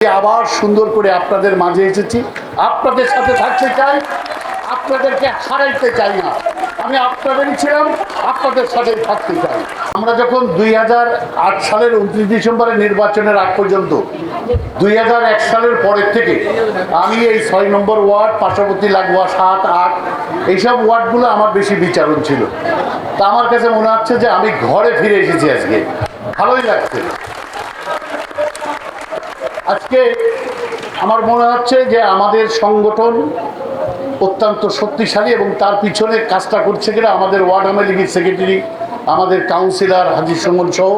আবার সুন্দর করে আপনাদের মাঝে এসেছি। আপনাদের সাথে থাকতে চাই, আপনাদেরকে হারাইতে চাই না। আমি আপনাদেরই ছিলাম, আপনাদের সাথে থাকতে চাই। আমরা যখন দুই সালের উনত্রিশ ডিসেম্বরের নির্বাচনের আগ পর্যন্ত, দুই সালের পরের থেকে আমি এই ছয় নম্বর ওয়ার্ড, পার্শ্ববর্তী লাগোয়া সাত, আট, এইসব ওয়ার্ডগুলো আমার বেশি বিচারণ ছিল। তা আমার কাছে মনে হচ্ছে যে আমি ঘরে ফিরে এসেছি আজকে। ভালোই লাগছে। আজকে আমার মনে হচ্ছে যে আমাদের সংগঠন অত্যন্ত শক্তিশালী এবং তার পিছনে কাজটা করছে কিনা আমাদের ওয়ার্ড আওয়ামী লীগের সেক্রেটারি, আমাদের কাউন্সিলর হাজির সঙ্গন সহ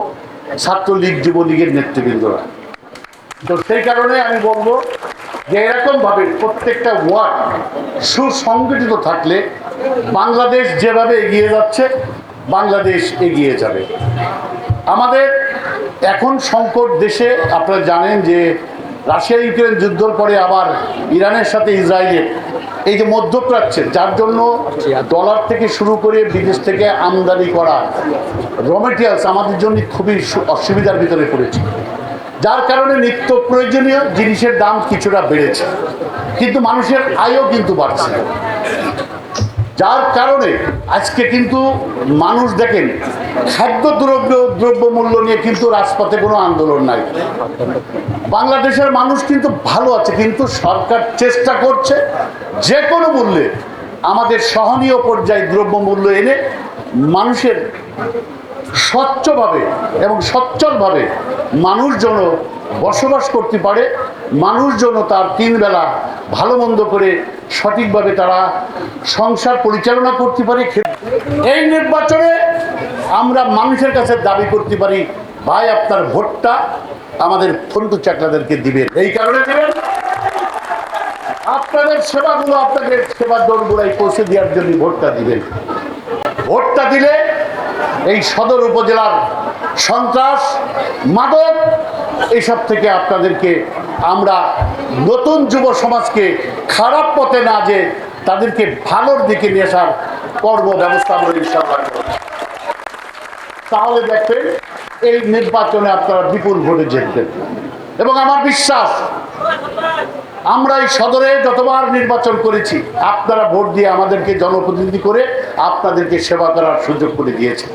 ছাত্রলীগ যুবলীগের নেতৃবৃন্দরা। তো সেই কারণে আমি বলব যে এরকমভাবে প্রত্যেকটা ওয়ার্ড সুসংগঠিত থাকলে বাংলাদেশ যেভাবে এগিয়ে যাচ্ছে, বাংলাদেশ এগিয়ে যাবে। আমাদের এখন সংকট দেশে আপনারা জানেন যে রাশিয়া ইউক্রেন যুদ্ধর পরে আবার ইরানের সাথে ইসরায়েলের এই যে মধ্যপ্রাচ্যের যার জন্য ডলার থেকে শুরু করে বিদেশ থেকে আমদানি করা র মেটেরিয়ালস আমাদের জন্য খুবই অসুবিধার ভিতরে পড়েছে। যার কারণে নিত্য প্রয়োজনীয় জিনিসের দাম কিছুটা বেড়েছে, কিন্তু মানুষের আয়ও কিন্তু বাড়ছে। যার কারণে আজকে কিন্তু মানুষ দেখেন, খাদ্য দ্রব্য দ্রব্য মূল্য নিয়ে কিন্তু রাজপথে কোনো আন্দোলন নাই। বাংলাদেশের মানুষ কিন্তু ভালো আছে, কিন্তু সরকার চেষ্টা করছে যে কোনো মূল্যে আমাদের সহনীয় পর্যায়ে দ্রব্য মূল্য এনে মানুষের স্বচ্ছভাবে এবং সচ্ছলভাবে মানুষ যেন বসবাস করতে পারে, মানুষ যেন তার তিন বেলা ভালো মন্দ করে সঠিকভাবে তারা সংসার পরিচালনা করতে পারে এই নির্বাচনে আমরা মানুষের কাছে দাবি করতে পারি, ভাই আপনার ভোটটা আমাদের ফন্টু চাকলাদেরকে দিবেন। এই কারণে দিবেন, আপনাদের সেবাগুলো আপনাদের সেবার দৌড়গুলাই পৌঁছে দেওয়ার জন্য ভোটটা দিবেন। ভোটটা দিলে এই সদর উপজেলার সন্ত্রাস, মাদক এইসব থেকে আপনাদেরকে আমরা নতুন যুব সমাজকে খারাপ পথে না যে তাদেরকে ভালোর দিকে নিয়ে আসার কর্ম ব্যবস্থা আমরা ইনশাআল্লাহ করব। তাহলে দেখবেন, এই নির্বাচনে আপনারা বিপুল ভোটে জিতবেন এবং আমার বিশ্বাস, আমরা এই সদরে যতবার নির্বাচন করেছি, আপনারা ভোট দিয়ে আমাদেরকে জনপ্রতিনিধি করে আপনাদেরকে সেবা করার সুযোগ করে দিয়েছে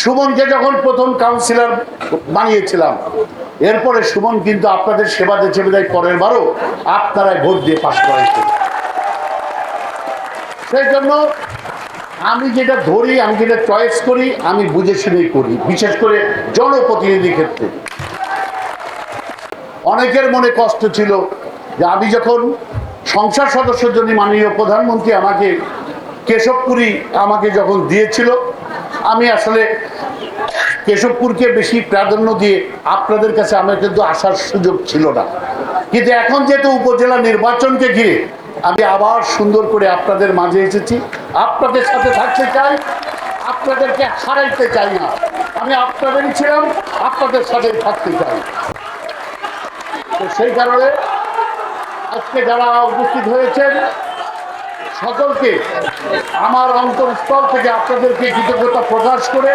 সুমনকে যখন প্রথম কাউন্সিলর বানিয়েছিলাম, এরপরে সুমন কিন্তু আপনাদের সেবা দিয়েছে বিদায় পরের বারও আপনারাই ভোট দিয়ে পাশ করাইছেন। সেই জন্য আমি যেটা ধরি, আমি যেটা চয়েস করি, আমি বুঝে শুনেই করি, বিশেষ করে জনপ্রতিনিধি ক্ষেত্রে। অনেকের মনে কষ্ট ছিল যে আমি যখন সংসদ সদস্যের জন্য মাননীয় প্রধানমন্ত্রী আমাকে কেশবপুরি আমাকে যখন দিয়েছিল, আমি আসলে কেশবপুরকে বেশি প্রাধান্য দিয়ে আপনাদের কাছে আমার কিন্তু আসার সুযোগ ছিল না। কিন্তু এখন যেহেতু উপজেলা নির্বাচনকে ঘিরে আমি আবার সুন্দর করে আপনাদের মাঝে এসেছি। আপনাদের সাথে থাকতে চাই, আপনাদেরকে হারাইতে চাই না। আমি আপনাদেরই ছিলাম, আপনাদের সাথে থাকতে চাই। তো সেই কারণে আজকে যারা উপস্থিত হয়েছেন সকলকে আমার অন্তরস্থল থেকে আপনাদেরকে কৃতজ্ঞতা প্রকাশ করে